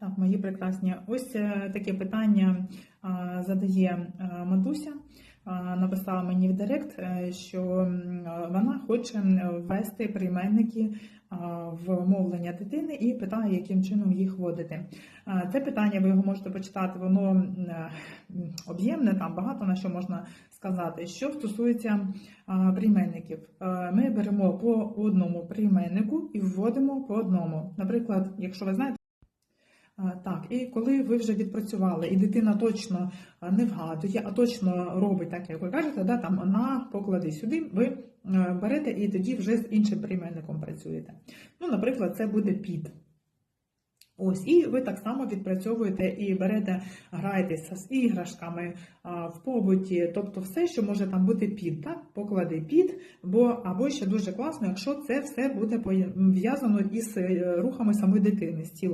Так, мої прекрасні. Ось е, таке питання задає е, Матуся. Написала мені в Директ, е, що вона хоче ввести прийменники в мовлення дитини і питає, яким чином їх вводити. Це питання ви його можете почитати, воно е, об'ємне, там багато на що можна сказати. Що стосується прийменників, Е, ми беремо по одному прийменнику і вводимо по одному. Наприклад, якщо ви знаєте. А, Так, і коли ви вже відпрацювали, і дитина точно не вгадує, а точно робить так, як ви кажете, да, там на поклади сюди, ви е, берете і тоді вже з іншим прийменником працюєте. Ну, наприклад, це буде під. Ось, і ви так само відпрацьовуєте і берете, граєтеся з іграшками а, в побуті, тобто все, що може там бути під, так? поклади під, бо або ще дуже класно, якщо це все буде пов'язано із е, рухами самої дитини, з тілом.